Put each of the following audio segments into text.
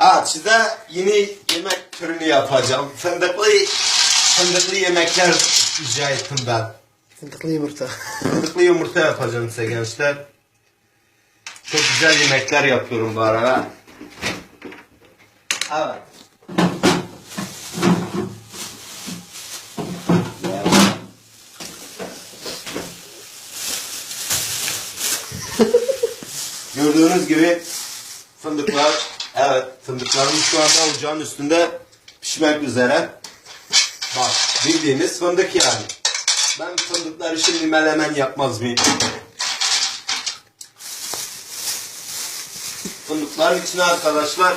Evet size yeni yemek türünü yapacağım. Fındıklı, fındıklı yemekler rica ettim ben. Fındıklı yumurta. Fındıklı yumurta yapacağım size gençler. Çok güzel yemekler yapıyorum bu arada. Evet. Gördüğünüz gibi fındıklar, evet fındıklarımız şu anda ocağın üstünde pişmek üzere. Bak bildiğimiz fındık yani. Ben fındıkları şimdi melemen yapmaz mıyım? Fındıkların içine arkadaşlar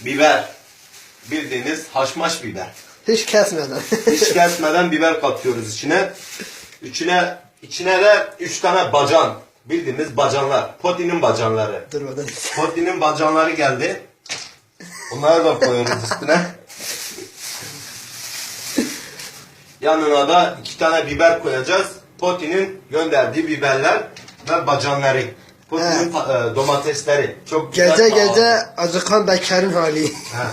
biber. Bildiğiniz haşmaş biber. Hiç kesmeden. Hiç kesmeden biber katıyoruz içine. İçine içine de üç tane bacan. Bildiğimiz bacanlar. Potinin bacanları. Durmadan. Potinin bacanları geldi. Onları da koyuyoruz üstüne. Yanına da iki tane biber koyacağız. Potinin gönderdiği biberler ve bacanları. Potinin pa- e, domatesleri. Çok güzel Gece pahalı. gece acıkan Bekar'ın hali. Ha.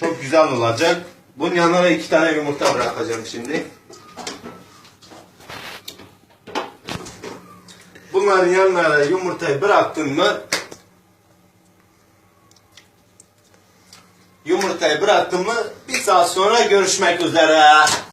Çok güzel olacak. Bunun yanına da iki tane yumurta bırakacağım şimdi. Bunların yanına yumurtayı bıraktın mı Yumurtayı bıraktın mı bir saat sonra görüşmek üzere.